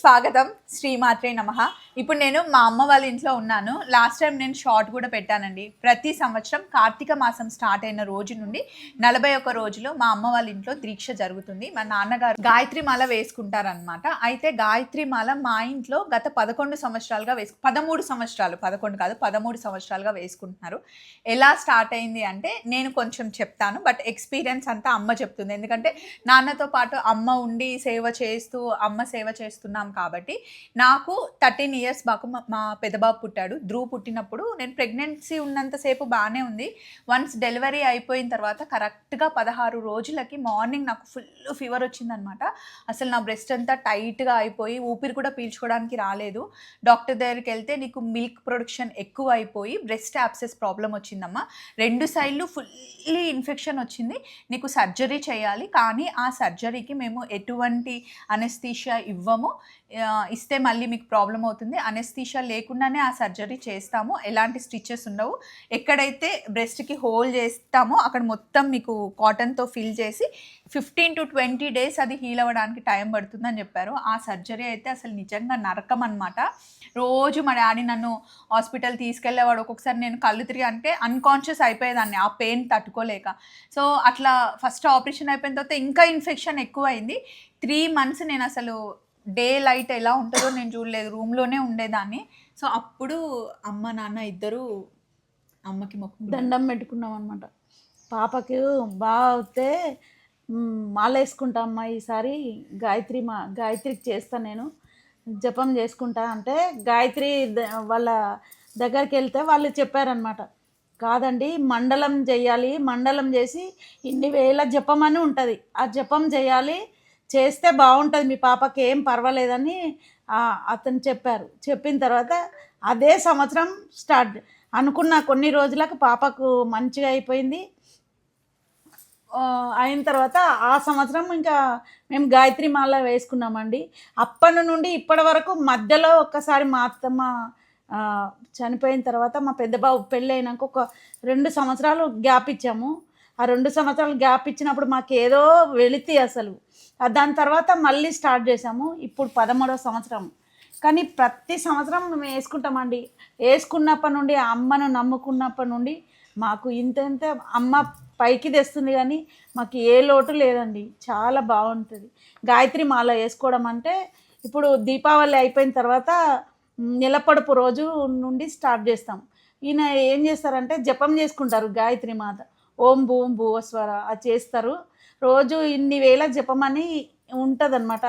స్వాగతం. శ్రీమాత్రే నమ. ఇప్పుడు నేను మా అమ్మ వాళ్ళ ఇంట్లో ఉన్నాను. లాస్ట్ టైం నేను షార్ట్ కూడా పెట్టానండి. ప్రతి సంవత్సరం కార్తీక మాసం స్టార్ట్ అయిన రోజు నుండి నలభై ఒక్క రోజులు మా అమ్మ వాళ్ళ ఇంట్లో దీక్ష జరుగుతుంది. మా నాన్నగారు గాయత్రి మాల వేసుకుంటారనమాట అయితే గాయత్రి మాల మా ఇంట్లో గత పదకొండు సంవత్సరాలుగా వేసు పదమూడు సంవత్సరాలు పదకొండు కాదు పదమూడు సంవత్సరాలుగా వేసుకుంటున్నారు. ఎలా స్టార్ట్ అయింది అంటే నేను కొంచెం చెప్తాను బట్ ఎక్స్పీరియన్స్ అంతా అమ్మ చెప్తుంది. ఎందుకంటే నాన్నతో పాటు అమ్మ ఉండి సేవ చేస్తూ అమ్మ సేవ చేస్తున్నాం కాబట్టి నాకు థర్టీన్ ఇయర్స్ బాకు మా- పెద్దబాబు పుట్టాడు. ధ్రువ్ పుట్టినప్పుడు నేను ప్రెగ్నెన్సీ ఉన్నంతసేపు బాగానే ఉంది. వన్స్ డెలివరీ అయిపోయిన తర్వాత కరెక్ట్గా పదహారు రోజులకి మార్నింగ్ నాకు ఫుల్ ఫీవర్ వచ్చిందనమాట. అసలు నా బ్రెస్ట్ అంతా టైట్గా అయిపోయి ఊపిరి కూడా పీల్చుకోవడానికి రాలేదు. డాక్టర్ దగ్గరికి వెళ్తే నీకు మిల్క్ ప్రొడక్షన్ ఎక్కువ అయిపోయి బ్రెస్ట్ యాప్సెస్ ప్రాబ్లం వచ్చిందమ్మా. రెండు సైడ్లు ఫుల్లీ ఇన్ఫెక్షన్ వచ్చింది. నీకు సర్జరీ చేయాలి. కానీ ఆ సర్జరీకి మేము ఎటువంటి అనెస్థీషియా ఇవ్వము. ఇస్తే మళ్ళీ మీకు ప్రాబ్లం అవుతుంది. అనెస్థీషియా లేకుండానే ఆ సర్జరీ చేస్తాము. ఎలాంటి స్టిచెస్ ఉండవు. ఎక్కడైతే బ్రెస్ట్కి హోల్ చేస్తామో అక్కడ మొత్తం మీకు కాటన్తో ఫిల్ చేసి ఫిఫ్టీన్ టు ట్వంటీ డేస్ అది హీల్ అవ్వడానికి టైం పడుతుందని చెప్పారు. ఆ సర్జరీ అయితే అసలు నిజంగా నరకం అనమాట రోజు మా డాడీ నన్ను హాస్పిటల్ తీసుకెళ్ళేవాడు. ఒక్కొక్కసారి నేను కళ్ళు తిరిగి అంటే అన్కాన్షియస్ అయిపోయేదాన్ని. ఆ పెయిన్ తట్టుకోలేక. సో అట్లా ఫస్ట్ ఆపరేషన్ అయిపోయిన తర్వాత ఇంకా ఇన్ఫెక్షన్ ఎక్కువ అయింది త్రీ మంత్స్ నేను అసలు డే లైట్ ఎలా ఉంటుందో నేను చూడలేదు రూమ్లోనే ఉండేదాన్ని. సో అప్పుడు అమ్మ నాన్న ఇద్దరు అమ్మకి మొక్కు దండం పెట్టుకున్నాం అనమాట పాపకి బాగా అవుతే మాల వేసుకుంటా అమ్మ ఈసారి గాయత్రి మా గాయత్రికి చేస్తా నేను. జపం చేసుకుంటా అంటే గాయత్రి ద- వాళ్ళ దగ్గరికి వెళ్తే వాళ్ళు చెప్పారనమాట కాదండి మండలం చేయాలి మండలం చేసి ఇన్ని వేల జపం అని ఉంటుంది. ఆ జపం చేయాలి చేస్తే బాగుంటుంది మీ పాపకి ఏం పర్వాలేదని అతను చెప్పారు. చెప్పిన తర్వాత అదే సంవత్సరం స్టార్ట్ అనుకున్న కొన్ని రోజులకు పాపకు మంచిగా అయిపోయింది. అయిన తర్వాత ఆ సంవత్సరం ఇంకా మేము గాయత్రి మాల వేసుకున్నామండి. అప్పటి నుండి ఇప్పటి వరకు మధ్యలో ఒక్కసారి మా అత్తమ్మ చనిపోయిన తర్వాత మా పెద్ద బాబు పెళ్ళి అయినాక ఒక రెండు సంవత్సరాలు గ్యాప్ ఇచ్చాము. ఆ రెండు సంవత్సరాలు గ్యాప్ ఇచ్చినప్పుడు మాకు ఏదో వెళితే అసలు. దాని తర్వాత మళ్ళీ స్టార్ట్ చేసాము ఇప్పుడు పదమూడవ సంవత్సరం. కానీ ప్రతి సంవత్సరం మేము వేసుకుంటామండి. వేసుకున్నప్పటి నుండి ఆ అమ్మను నమ్ముకున్నప్పటి నుండి మాకు ఇంత ఇంత అమ్మ పైకి తెస్తుంది కానీ మాకు ఏ లోటు లేదండి. చాలా బాగుంటుంది. గాయత్రి మాల వేసుకోవడం అంటే ఇప్పుడు దీపావళి అయిపోయిన తర్వాత నిలపడుపు రోజు నుండి స్టార్ట్ చేస్తాం. ఈయన ఏం చేస్తారంటే జపం చేసుకుంటారు గాయత్రి మాత. ఓం భూం భూవస్వర అది చేస్తారు. రోజు ఇన్ని వేల జపం అని ఉంటుందన్నమాట.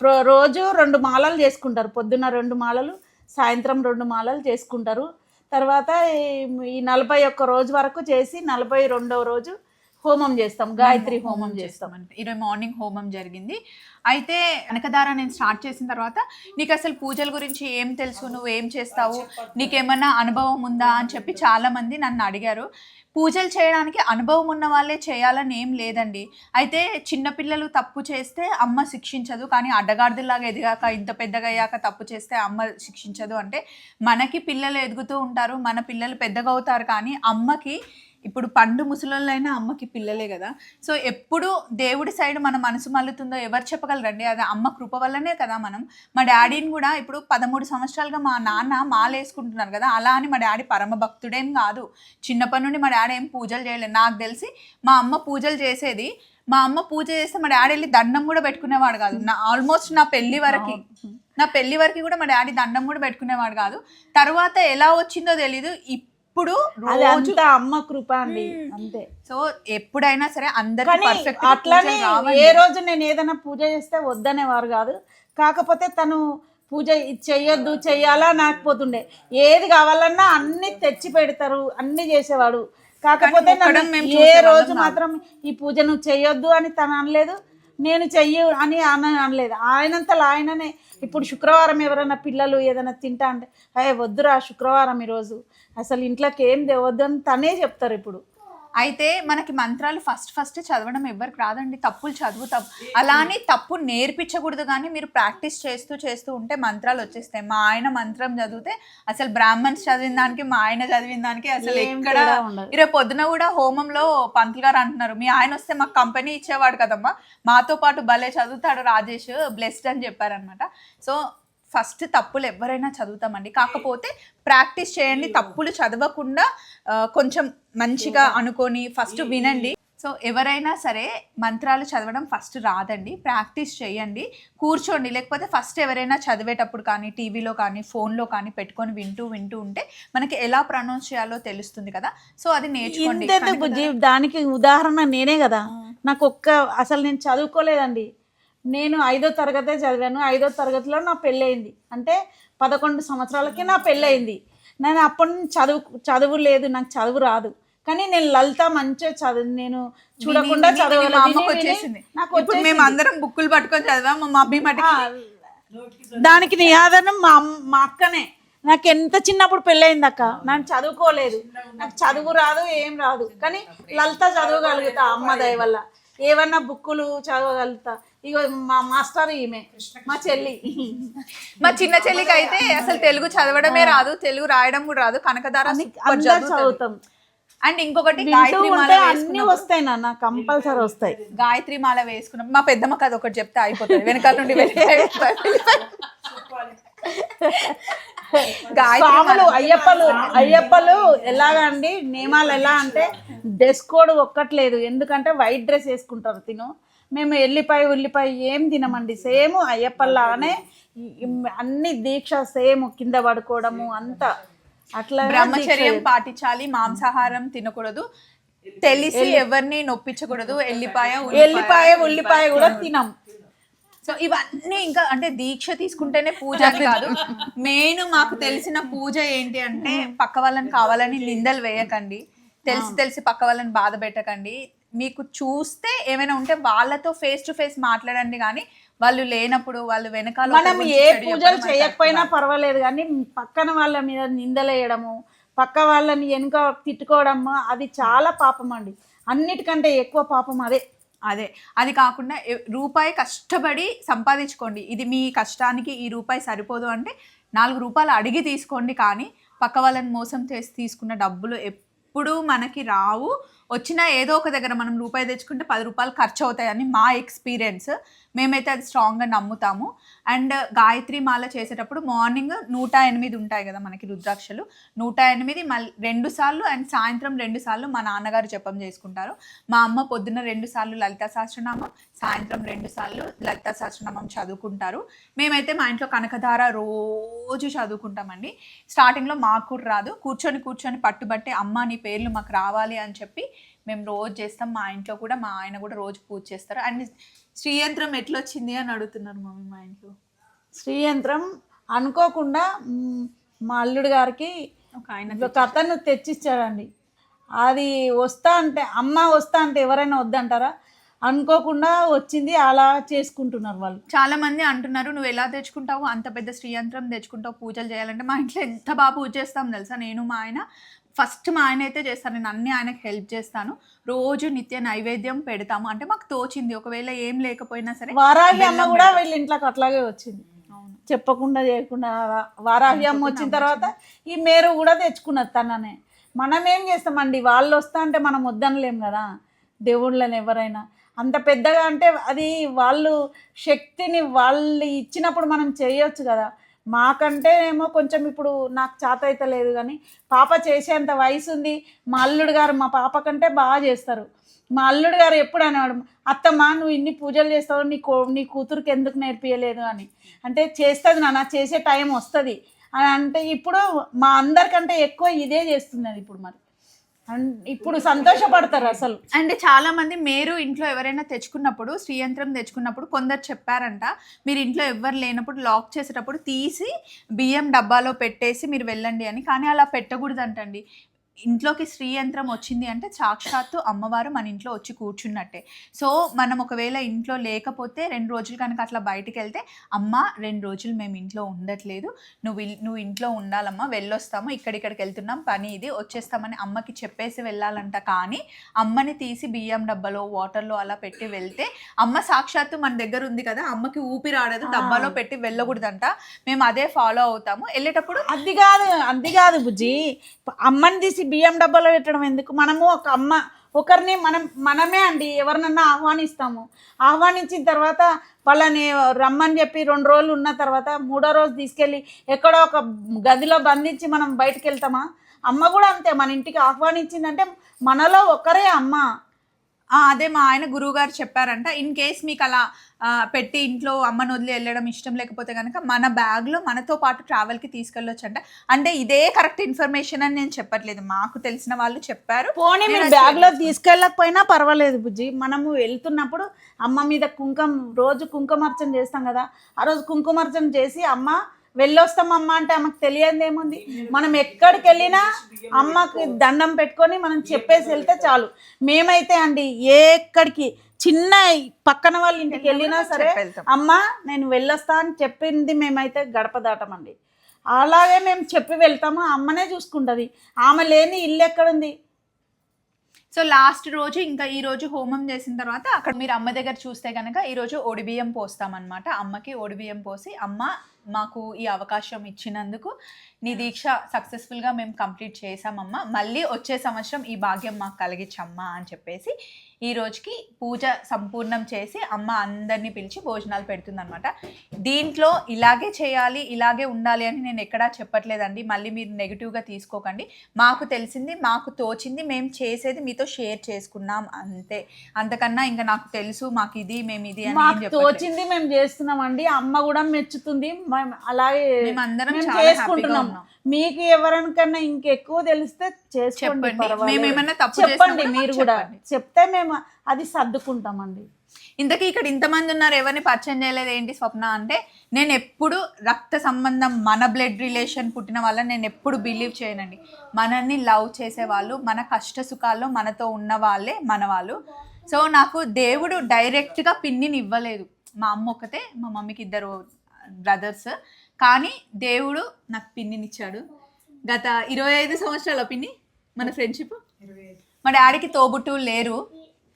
ప్రో- రోజు రెండు మాలలు చేసుకుంటారు. పొద్దున్న రెండు మాలలు సాయంత్రం రెండు మాలలు చేసుకుంటారు. తర్వాత ఈ- నలభై ఒక్క రోజు వరకు చేసి నలభై రెండవ రోజు హోమం చేస్తాం. గాయత్రి హోమం చేస్తాం చేస్తామంట ఈరోజు మార్నింగ్ హోమం జరిగింది. అయితే కనకదార నేను స్టార్ట్ చేసిన తర్వాత నీకు అసలు పూజల గురించి ఏం తెలుసు? నువ్వు ఏం చేస్తావు? నీకేమన్నా అనుభవం ఉందా? అని చెప్పి చాలా మంది నన్ను అడిగారు. పూజలు చేయడానికి అనుభవం ఉన్న వాళ్ళే చేయాలని ఏం లేదండి. అయితే చిన్నపిల్లలు తప్పు చేస్తే అమ్మ శిక్షించదు. కానీ అడ్డగాడిదలాగా ఎదిగాక ఇంత పెద్దగా అయ్యాక తప్పు చేస్తే అమ్మ శిక్షించదు. అంటే మనకి పిల్లలు ఎదుగుతూ ఉంటారు. మన పిల్లలు పెద్దగా అవుతారు. కానీ అమ్మకి ఇప్పుడు పండు ముసలోళ్ళైనా అమ్మకి పిల్లలే కదా. సో ఎప్పుడు దేవుడి సైడ్ మన మనసు మల్లుతుందో ఎవరు చెప్పగలరండి? అది అమ్మ కృప వల్లనే కదా మనం. మా డాడీని కూడా ఇప్పుడు పదమూడు సంవత్సరాలుగా మా నాన్న మాల వేసుకుంటున్నారు కదా. అలా అని మా డాడీ పరమ భక్తుడేం కాదు. చిన్నప్పటి నుండి మా డాడీ ఏం పూజలు చేయలేదు. నాకు తెలిసి మా అమ్మ పూజలు చేసేది మా అమ్మ పూజ చేస్తే మా డాడీ వెళ్ళి దండం కూడా పెట్టుకునేవాడు కాదు. నా ఆల్మోస్ట్ నా పెళ్ళి వరకు నా పెళ్ళి వరకు కూడా మా డాడీ దండం కూడా పెట్టుకునేవాడు కాదు. తర్వాత ఎలా వచ్చిందో తెలీదు. రోజు అంతా అమ్మ కృప అండి అంతే. సో ఎప్పుడైనా సరే అందరికి అట్లానే ఏ రోజు నేను ఏదైనా పూజ చేస్తే వద్దనేవారు కాదు. కాకపోతే తను పూజ చెయ్యొద్దు చెయ్యాలా నాకపోతుండే ఏది కావాలన్నా అన్ని తెచ్చి పెడతారు అన్ని చేసేవాడు. కాకపోతే ఏ రోజు. మాత్రం ఈ పూజ నువ్వు చెయ్యొద్దు అని తను అనలేదు. నేను చెయ్యు అని అన అనలేదు. ఆయనంతలో ఆయననే. ఇప్పుడు శుక్రవారం ఎవరైనా పిల్లలు ఏదైనా తింటా అంటే అయ్యే వద్దురా శుక్రవారం ఈరోజు. అసలు ఇంట్లోకి ఏం తేవద్దు అని తనే చెప్తారు ఇప్పుడు. అయితే మనకి మంత్రాలు ఫస్ట్ ఫస్ట్ చదవడం ఎవరికి రాదండి. తప్పులు చదువుతాం. అలా అని తప్పు నేర్పించకూడదు కానీ మీరు ప్రాక్టీస్ చేస్తూ చేస్తూ ఉంటే మంత్రాలు వచ్చేస్తాయి. మా ఆయన మంత్రం చదివితే అసలు బ్రాహ్మణ్స్ చదివిన దానికి మా ఆయన చదివిన దానికి అసలు ఏం ఎక్కడ. ఈరోజు పొద్దున కూడా హోమంలో పంతులు గారు అంటున్నారు. మీ ఆయన వస్తే మాకు కంపెనీ ఇచ్చేవాడు కదమ్మా. మాతో పాటు భలే చదువుతాడు రాజేష్. బ్లెస్డ్ అని చెప్పారనమాట సో ఫస్ట్ తప్పులు ఎవరైనా చదువుతామండి. కాకపోతే ప్రాక్టీస్ చేయండి తప్పులు చదవకుండా కొంచెం మంచిగా అనుకొని ఫస్ట్ వినండి. సో ఎవరైనా సరే మంత్రాలు చదవడం ఫస్ట్ రాదండి. ప్రాక్టీస్ చేయండి. కూర్చోండి. లేకపోతే ఫస్ట్ ఎవరైనా చదివేటప్పుడు కానీ టీవీలో కానీ ఫోన్లో కానీ పెట్టుకొని వింటూ వింటూ ఉంటే మనకి ఎలా ప్రొనౌన్స్ చేయాలో తెలుస్తుంది కదా. సో అది నేర్చుకోండి. దానికి ఉదాహరణ నేనే కదా. నాకు ఒక్క అసలు నేను చదువుకోలేదండి. నేను ఐదో తరగతే చదివాను. ఐదో తరగతిలో నా పెళ్ళయింది. అంటే పదకొండు సంవత్సరాలకి నా పెళ్ళయింది. నేను అప్పటి నుంచి చదువు చదువు లేదు నాకు చదువు రాదు. కానీ నేను లలిత మంచిగా చదువు నేను చూడకుండా చదవలేదు వచ్చేసింది. నాకు మేము అందరం బుక్కులు పట్టుకొని చదివాం. మా మమ్మీ మటుకి దానికి నీ ఆధారం మా మా అక్కనే. నాకు ఎంత చిన్నప్పుడు పెళ్ళయింది అక్క? నేను చదువుకోలేదు. నాకు చదువు రాదు ఏం రాదు. కానీ లలిత చదవగలుగుతా అమ్మ దయ వల్ల. ఏమన్నా బుక్కులు చదవగలుగుతా. ఇగో మా మాస్టర్ ఈమె మా చెల్లి. మా చిన్న చెల్లికి అయితే అసలు తెలుగు చదవడమే రాదు తెలుగు రాయడం కూడా రాదు కనకదార చదువుతాం. అండ్ ఇంకొకటి గాయత్రి మాల అన్ని వస్తాయి నాన్న కంపల్సరీ వస్తాయి. గాయత్రి మాల వేసుకున్నాం మా పెద్దమ్మ కథ ఒకటి చెప్తే అయిపోతుంది వెనకాల నుండి స్వాములు అయ్యప్పలు అయ్యప్పలు ఎలాగా అండి నియమాలు ఎలా అంటే డ్రెస్ కోడ్ ఒక్కట్లేదు ఎందుకంటే వైట్ డ్రెస్ వేసుకుంటారు తిను. మేము ఎల్లిపాయ ఉల్లిపాయ ఏం తినమండి. సేమ్ అయ్యప్పలాగానే ఈ- అన్ని దీక్ష సేమ్ కింద పడుకోవడము అంతా. అట్లా బ్రహ్మచర్యం పాటించాలి మాంసాహారం తినకూడదు. తెలిసి ఎవరిని నొప్పించకూడదు ఎల్లిపాయ ఎల్లిపాయ ఉల్లిపాయ కూడా తినం. సో ఇవన్నీ ఇంకా అంటే దీక్ష తీసుకుంటేనే పూజ అని కాదు. మెయిన్ మాకు తెలిసిన పూజ ఏంటి అంటే పక్క వాళ్ళని కావాలని నిందలు వేయకండి. తెలిసి తెలిసి పక్క వాళ్ళని బాధ పెట్టకండి. మీకు చూస్తే ఏమైనా ఉంటే వాళ్ళతో ఫేస్ టు ఫేస్ మాట్లాడండి కానీ వాళ్ళు లేనప్పుడు వాళ్ళు వెనకాల మనం ఏ పూజలు చేయకపోయినా పర్వాలేదు కానీ పక్కన వాళ్ళ మీద నిందలేయడము పక్క వాళ్ళని వెనుక తిట్టుకోవడము అది చాలా పాపం అండి. అన్నిటికంటే ఎక్కువ పాపం అదే. అదే. అది కాకుండా రూపాయి కష్టపడి సంపాదించుకోండి. ఇది మీ కష్టానికి ఈ రూపాయి సరిపోదు అంటే నాలుగు రూపాయలు అడిగి తీసుకోండి కానీ పక్క వాళ్ళని మోసం చేసి తీసుకున్న డబ్బులు ఎప్పుడూ మనకి రావు. వచ్చినా ఏదో ఒక దగ్గర మనం రూపాయి తెచ్చుకుంటే పది రూపాయలు ఖర్చు అవుతాయని మా ఎక్స్పీరియన్స్. మేమైతే అది స్ట్రాంగ్గా నమ్ముతాము. అండ్ గాయత్రి మాల చేసేటప్పుడు మార్నింగ్ నూట ఎనిమిది ఉంటాయి కదా మనకి రుద్రాక్షలు. నూట ఎనిమిది మళ్ళీ రెండు సార్లు అండ్ సాయంత్రం రెండు సార్లు మా నాన్నగారు జపం చేసుకుంటారు. మా అమ్మ పొద్దున్న రెండు సార్లు లలిత సహస్రనామం సాయంత్రం రెండు సార్లు లలిత సహస్రనామం చదువుకుంటారు. మేమైతే మా ఇంట్లో కనకధార రోజు చదువుకుంటామండి. స్టార్టింగ్లో మాకు కూడా రాదు. కూర్చొని కూర్చొని పట్టుబట్టి అమ్మ నీ పేర్లు మాకు రావాలి అని చెప్పి మేము రోజు చేస్తాం. మా ఇంట్లో కూడా మా ఆయన కూడా రోజు పూజ చేస్తారు. అండ్ శ్రీయంత్రం ఎట్లా వచ్చింది అని అడుగుతున్నారు మమ్మీ మా ఇంట్లో. శ్రీయంత్రం అనుకోకుండా మ్, అల్లుడు గారికి ఒక ఆయన ఒక అతను తెచ్చిచ్చాడండి. అది వస్తా అంటే అమ్మ వస్తా అంటే ఎవరైనా వద్దంటారా? అనుకోకుండా వచ్చింది అలా చేసుకుంటున్నారు వాళ్ళు. చాలా మంది అంటున్నారు నువ్వు ఎలా తెచ్చుకుంటావు? అంత పెద్ద శ్రీయంత్రం తెచ్చుకుంటావు పూజలు చేయాలంటే మా ఇంట్లో ఎంత బాగా పూజ చేస్తాం తెలుసా? నేను మా ఆయన ఫస్ట్ మా ఆయన అయితే చేస్తాను నేను అన్ని ఆయనకు హెల్ప్ చేస్తాను. రోజు నిత్య నైవేద్యం పెడతాము. అంటే మాకు తోచింది. ఒకవేళ ఏం లేకపోయినా సరే వారాహి అమ్మ కూడా వీళ్ళ ఇంట్లోకి అట్లాగే వచ్చింది. చెప్పకుండా చేయకుండా వారాహి అమ్మ వచ్చిన తర్వాత ఈ మేరు కూడా తెచ్చుకున్నది తననే. మనం ఏం చేస్తామండి? వాళ్ళు వస్తా అంటే మనం వద్దనలేం కదా? దేవుళ్ళని ఎవరైనా. అంత పెద్దగా అంటే అది వాళ్ళు శక్తిని వాళ్ళు ఇచ్చినప్పుడు మనం చేయొచ్చు కదా? మాకంటే ఏమో కొంచెం ఇప్పుడు నాకు చేత అయితే లేదు కానీ పాప చేసేంత వయసు ఉంది మా అల్లుడు గారు మా పాప కంటే బాగా చేస్తారు. మా అల్లుడు గారు ఎప్పుడు అనేవాడు అత్తమ్మ నువ్వు ఇన్ని పూజలు చేస్తావు నీ కో నీ కూతురికి ఎందుకు నేర్పించలేదు అని. అంటే చేస్తుంది నాన్న చేసే టైం వస్తుంది. అని అంటే ఇప్పుడు మా అందరికంటే ఎక్కువ ఇదే చేస్తున్నది ఇప్పుడు మరి. ఇప్పుడు సంతోషపడతారు అసలు. అండ్ చాలా మంది మీరు ఇంట్లో ఎవరైనా తెచ్చుకున్నప్పుడు శ్రీయంత్రం తెచ్చుకున్నప్పుడు కొందరు చెప్పారంట మీరు ఇంట్లో ఎవరు లేనప్పుడు లాక్ చేసేటప్పుడు తీసి బియ్యం డబ్బాలో పెట్టేసి మీరు వెళ్ళండి అని. కానీ అలా పెట్టకూడదంటండి. ఇంట్లోకి శ్రీ యంత్రం వచ్చింది అంటే సాక్షాత్తు అమ్మవారు మన ఇంట్లో వచ్చి కూర్చున్నట్టే. సో మనం ఒకవేళ ఇంట్లో లేకపోతే రెండు రోజులు కనుక అట్లా బయటికి వెళ్తే అమ్మ రెండు రోజులు మేము ఇంట్లో ఉండట్లేదు. నువ్వు నువ్వు ఇంట్లో ఉండాలమ్మా వెళ్ళొస్తాము ఇక్కడిక్కడికి వెళ్తున్నాం పని ఇది వచ్చేస్తామని అమ్మకి చెప్పేసి వెళ్ళాలంట. కానీ అమ్మని తీసి బియ్యం డబ్బాలో వాటర్లో అలా పెట్టి వెళ్తే అమ్మ సాక్షాత్తు మన దగ్గర ఉంది కదా అమ్మకి ఊపిరి ఆడదు డబ్బాలో పెట్టి వెళ్ళకూడదంట. మేము అదే ఫాలో అవుతాము. వెళ్ళేటప్పుడు అది కాదు అది కాదు బుజ్జి. అమ్మని తీసి బియ్యం డబ్బాలో పెట్టడం ఎందుకు? మనము ఒక అమ్మ ఒకరిని మనం మనమే అండి ఎవరినన్నా ఆహ్వానిస్తాము. ఆహ్వానించిన తర్వాత వాళ్ళని రమ్మని చెప్పి రెండు రోజులు ఉన్న తర్వాత మూడో రోజు తీసుకెళ్ళి ఎక్కడో ఒక గదిలో బంధించి మనం బయటకు వెళ్తామా? అమ్మ కూడా అంతే మన ఇంటికి ఆహ్వానించిందంటే మనలో ఒకరే అమ్మ. అదే మా ఆయన గురువు గారు చెప్పారంట ఇన్ కేస్ మీకు అలా పెట్టి ఇంట్లో అమ్మను వదిలి వెళ్ళడం ఇష్టం లేకపోతే కనుక మన బ్యాగ్లో మనతో పాటు ట్రావెల్కి తీసుకెళ్ళొచ్చు అంట అంటే ఇదే కరెక్ట్ ఇన్ఫర్మేషన్ అని నేను చెప్పట్లేదు. మాకు తెలిసిన వాళ్ళు చెప్పారు. పోనీ మీరు బ్యాగ్లో తీసుకెళ్ళకపోయినా పర్వాలేదు బుజ్జి. మనము వెళ్తున్నప్పుడు అమ్మ మీద కుంకుమ రోజు కుంకుమార్చన చేస్తాం కదా. ఆ రోజు కుంకుమార్చన చేసి అమ్మ వెళ్ళొస్తాం అమ్మ అంటే ఆమెకు తెలియదు ఏముంది మనం ఎక్కడికి వెళ్ళినా అమ్మకి దండం పెట్టుకొని మనం చెప్పేసి వెళ్తే చాలు. మేమైతే అండి ఏ ఎక్కడికి చిన్న పక్కన వాళ్ళ ఇంటికి వెళ్ళినా సరే. అమ్మ నేను వెళ్ళొస్తా అని చెప్పింది మేమైతే గడప దాటమండి. అలాగే మేము చెప్పి వెళ్తాము అమ్మనే చూసుకుంటుంది. ఆమె లేని ఇల్లు ఎక్కడుంది? సో లాస్ట్ రోజు ఇంకా ఈ రోజు హోమం చేసిన తర్వాత అక్కడ మీరు అమ్మ దగ్గర చూస్తే కనుక ఈ రోజు ఒడిబియ్యం పోస్తామన్నమాట. అమ్మకి ఒడిబియ్యం పోసి అమ్మ మాకు ఈ అవకాశం ఇచ్చినందుకు నీ దీక్ష సక్సెస్ఫుల్గా మేము కంప్లీట్ చేసామమ్మా మళ్ళీ వచ్చే సంవత్సరం ఈ భాగ్యం మాకు కలిగించమ్మా అని చెప్పేసి ఈ రోజుకి పూజ సంపూర్ణం చేసి అమ్మ అందరినీ పిలిచి భోజనాలు పెడుతుందన్నమాట. దీంట్లో ఇలాగే చేయాలి ఇలాగే ఉండాలి అని నేను ఎక్కడా చెప్పట్లేదండి. మళ్ళీ మీరు నెగిటివ్గా తీసుకోకండి. మాకు తెలిసింది మాకు తోచింది మేము చేసేది మీతో షేర్ చేసుకున్నాం అంతే. అంతకన్నా ఇంకా నాకు తెలుసు మాకు ఇది మేము ఇది అని. తోచింది మేము చేస్తున్నామండి. అమ్మ కూడా మెచ్చుతుంది మేము అలాగే మేమందరం చేసుకుంటున్నాం. మీకు ఎవరికన్నా ఇంకెక్కువ తెలిస్తే చేసుకోండి చెప్పండి. మీరు కూడా. చెప్తే మేము అది సర్దుకుంటామండి. ఇంతకీ ఇక్కడ ఇంతమంది ఉన్నారు ఎవరిని పరిచయం చేయలేదు ఏంటి స్వప్న అంటే నేను ఎప్పుడు రక్త సంబంధం మన బ్లడ్ రిలేషన్ పుట్టిన వాళ్ళని నేను ఎప్పుడు బిలీవ్ చేయనండి. మనల్ని లవ్ చేసే వాళ్ళు మన కష్ట సుఖాల్లో మనతో ఉన్న వాళ్ళే మన వాళ్ళు. సో నాకు దేవుడు డైరెక్ట్గా పిన్నిని ఇవ్వలేదు. మా అమ్మ ఒకతే మా మమ్మీకి ఇద్దరు బ్రదర్స్. కానీ దేవుడు నాకు పిన్నిని ఇచ్చాడు గత ఇరవై ఐదు సంవత్సరాల పిన్ని మన ఫ్రెండ్షిప్ మా డాడీకి తోబుట్టువులు లేరు.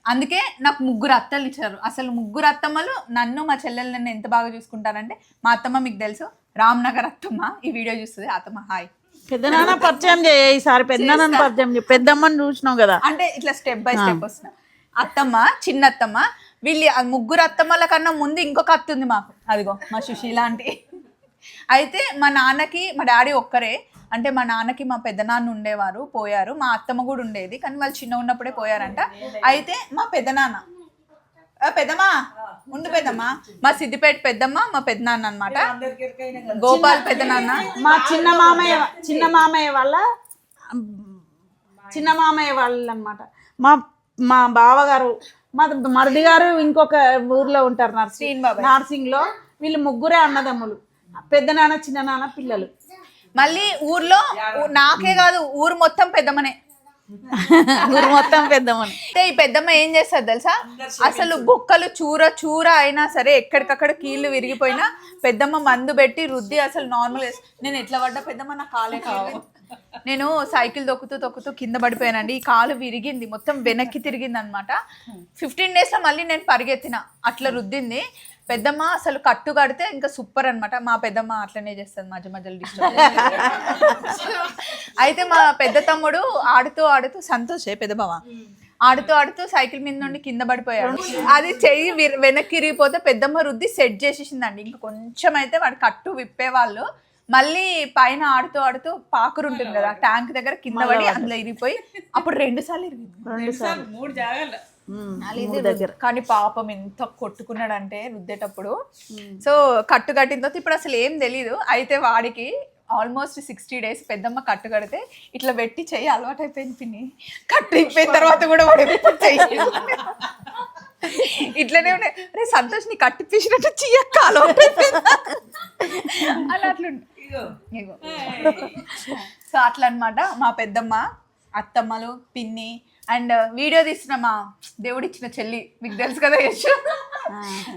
అందుకే నాకు ముగ్గురు అత్తలు ఇచ్చారు. అసలు ముగ్గురు అత్తమ్మలు నన్ను మా చెల్లెలు నన్ను ఎంత బాగా చూసుకుంటారంటే మా అత్తమ్మ మీకు తెలుసు రామ్నగర్ అత్తమ్మ. ఈ వీడియో చూస్తుంది అత్తమ్మ హాయ్. పెద్దనాన్న పరిచయం చేయ ఈసారి పెద్దనాన్న పరిచయం చేయి. పెద్దమ్మని చూసినావు కదా. అంటే ఇట్లా స్టెప్ బై స్టెప్ వస్తున్నా. అత్తమ్మ చిన్న అత్తమ్మ వీళ్ళు ఆ ముగ్గురు అత్తమ్మల కన్నా ముందు ఇంకొక అత్త ఉంది మాకు. అదిగో మా సుశీల ఆంటీ. అయితే మా నాన్నకి మా డాడీ ఒక్కరే. అంటే మా నాన్నకి మా పెద్దనాన్న ఉండేవారు పోయారు. మా అత్తమ్మ కూడా ఉండేది కానీ వాళ్ళు చిన్న ఉన్నప్పుడే పోయారంట. అయితే మా పెద్దనాన్న పెద్దమ్మా ఉండు పెద్దమ్మ. మా సిద్దిపేట పెద్దమ్మ మా పెద్దనాన్న అన్నమాట. గోపాల్ పెద్దనాన్న. మా చిన్న మామయ్య చిన్న మామయ్య వాళ్ళ చిన్న మామయ్య వాళ్ళు అనమాట మా మా బావగారు మా మరిది గారు ఇంకొక ఊర్లో ఉంటారు నర్సింగ్. నార్సింగ్లో వీళ్ళు ముగ్గురే అన్నదమ్ములు. పెద్ద నాన్న చిన్న నాన్న పిల్లలు. మళ్ళీ ఊర్లో నాకే కాదు ఊరు మొత్తం పెద్దమ్మనే. ఊరు మొత్తం పెద్దమ్మని. అయితే ఈ పెద్దమ్మ ఏం చేస్తారు తెలుసా? అసలు బొక్కలు చూర చూర అయినా సరే ఎక్కడికక్కడ కీళ్ళు విరిగిపోయినా పెద్దమ్మ మందు పెట్టి రుద్ది అసలు నార్మల్ నేను ఎట్లా పడ్డా పెద్దమ్మ నా కాలే కావు. నేను సైకిల్ తొక్కుతూ తొక్కుతూ కింద పడిపోయానండి. ఈ కాలు విరిగింది. మొత్తం వెనక్కి తిరిగింది అనమాట ఫిఫ్టీన్ డేస్లో మళ్ళీ నేను పరిగెత్తిన. అట్లా రుద్దింది. పెద్దమ్మ అసలు కట్టు కడితే ఇంకా సూపర్ అన్నమాట. మా పెద్దమ్మ అట్లనే చేస్తుంది మధ్య మధ్యలో డిస్టర్బ్ అయితే మా పెద్ద తమ్ముడు ఆడుతూ ఆడుతూ సంతోషే పెద్ద బావ? ఆడుతూ ఆడుతూ సైకిల్ మీద నుండి కింద పడిపోయాడు. అది చెయ్యి వెనక్కి ఇరిగిపోతే పెద్దమ్మ రుద్ది సెట్ చేసేసిందండి. ఇంకా కొంచెం అయితే వాడు కట్టు విప్పేవాళ్ళు. మళ్ళీ పైన ఆడుతూ ఆడుతూ పాకురు ఉంటుంది కదా ట్యాంక్ దగ్గర కింద పడి అందులో ఇరిగిపోయి అప్పుడు రెండు సార్లు ఇరిగింది. రెండు సార్లు మూడు జాగాల దగ్గర. కానీ పాపం ఎంత కొట్టుకున్నాడంటే రుద్దేటప్పుడు. సో కట్టు కట్టిన తర్వాత ఇప్పుడు అసలు ఏం తెలీదు. అయితే వాడికి ఆల్మోస్ట్ సిక్స్టీ డేస్ పెద్దమ్మ కట్టు కడితే ఇట్లా పెట్టి చెయ్యి అలవాటు అయిపోయింది పిన్ని. కట్టు ఇప్పిన తర్వాత కూడా వాడు చెయ్యి ఇట్లనే ఉండే. రే సంతోష్ నీ కట్టు పీసినట్టు చెయ్యక్క అలవాటు అయిపోయింది. ఇగో. సో అట్లా అన్నమాట మా పెద్దమ్మ అత్తమ్మలు పిన్ని అండ్ వీడియో తీసిన మా దేవుడిచ్చిన చెల్లి మీకు తెలుసు కదా యశు?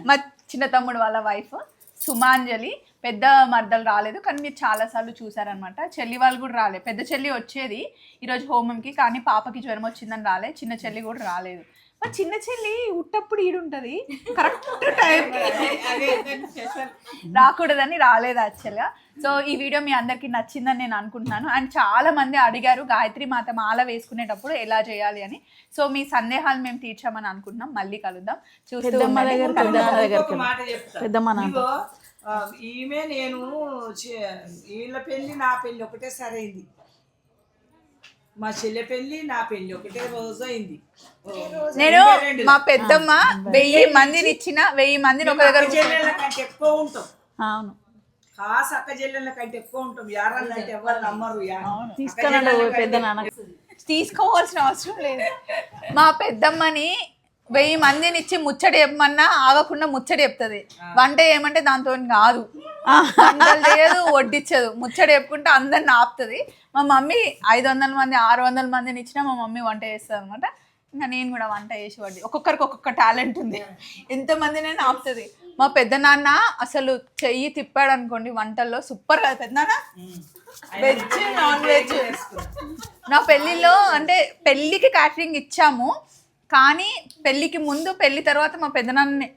మా చిన్న తమ్ముడు వాళ్ళ వైఫ్ సుమాంజలి. పెద్ద మర్దలు రాలేదు కానీ మీరు చాలాసార్లు చూసారనమాట. చెల్లి వాళ్ళు కూడా రాలేదు పెద్ద చెల్లి వచ్చేది ఈరోజు హోమంకి కానీ పాపకి జ్వరం వచ్చిందని రాలే. చిన్న చెల్లి కూడా రాలేదు. మా చిన్న చెల్లి ఉట్టప్పుడు ఈడుంటది. కరెక్ట్ టైం రాకూడదని రాలేదు యాక్చువల్గా సో ఈ వీడియో మీ అందరికీ నచ్చిందని నేను అనుకుంటున్నాను. అండ్ చాలా మంది అడిగారు గాయత్రి మాత మాల వేసుకునేటప్పుడు ఎలా చేయాలి అని? సో మీ సందేహాలు మేము తీర్చామని అనుకుంటున్నాం. మళ్ళీ కలుద్దాం. చూస్తూ ఈమె నేను వీళ్ళ పెళ్ళి నా పెళ్ళి ఒకటే సరైంది. మా చెల్లె పెళ్ళి నా పెళ్ళి ఒకటే రోజు అయింది. నేను. మా పెద్దమ్మ వెయ్యి మందిని ఇచ్చిన వెయ్యి మందిని ఒక దగ్గర చెల్లెళ్ళ కంటే ఎక్కువ ఉంటాం. అవును. కాస అక్క చెల్లెళ్ళ కంటే ఎక్కువ ఉంటాం. యారాళ్ళు అంటే ఎవరు నమ్మరు తీసుకున్నాడు పెద్ద నాన్న తీసుకోవాల్సిన అవసరం లేదు. మా పెద్దమ్మని వెయ్యి మందిని ఇచ్చి ముచ్చడి చెప్పమన్నా ఆగకుండా ముచ్చడి చెప్తుంది. వంట ఏమంటే దాంతో కాదు. లేదు వడ్డిచ్చదు. ముచ్చట చెప్పుకుంటే అందరిని ఆపుతుంది. మా మమ్మీ ఐదు వందల మంది ఆరు వందల మందిని ఇచ్చినా మా మమ్మీ వంట చేస్తుంది అనమాట ఇంకా నేను కూడా వంట చేసి వడ్డి. ఒక్కొక్కరికి ఒక్కొక్క టాలెంట్ ఉంది. ఎంతమందినైనా ఆపుతుంది. మా పెద్ద నాన్న అసలు చెయ్యి తిప్పాడు అనుకోండి వంటల్లో సూపర్ కదా పెద్ద నాన్న వెజ్ నాన్ వెజ్. నా పెళ్ళిలో అంటే పెళ్ళికి క్యాటరింగ్ ఇచ్చాము. కానీ పెళ్ళికి ముందు పెళ్ళి తర్వాత మా పెద్దనాన్నని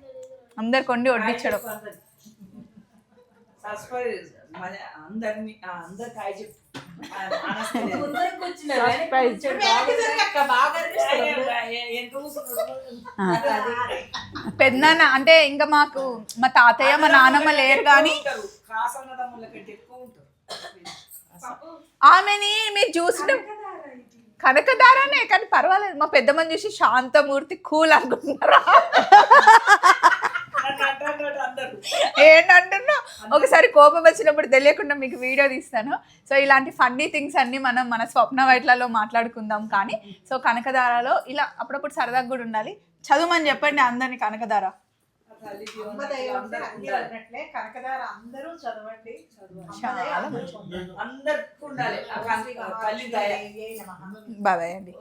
అందరికి కొండి వడ్డించడం మన అందరిని చెప్పు? పెద్దనాన్న అంటే ఇంకా మాకు మా తాతయ్య మా నాన్నమ్మ లేరు కానీ ఆమెని మీరు చూసిన కనకదారానే కానీ పర్వాలేదు. మా పెద్దమ్మని చూసి శాంతమూర్తి కూల్ అందరు ఏంటంటున్నా ఒకసారి కోపం వచ్చినప్పుడు తెలియకుండా మీకు వీడియో తీస్తాను. సో ఇలాంటి ఫన్నీ థింగ్స్ అన్ని మనం మన స్వప్న వైట్లలో మాట్లాడుకుందాం కానీ సో కనకదారాలో ఇలా అప్పుడప్పుడు సరదాగా కూడా ఉండాలి. చదువుమని చెప్పండి అందరిని కనకదార. ఉండాలి. కనకదార అందరూ చదవండి. చాలా మంచి అందరికి ఉండాలి. ఆ కన్- తల్లి దయ. బాబాయ్ అండి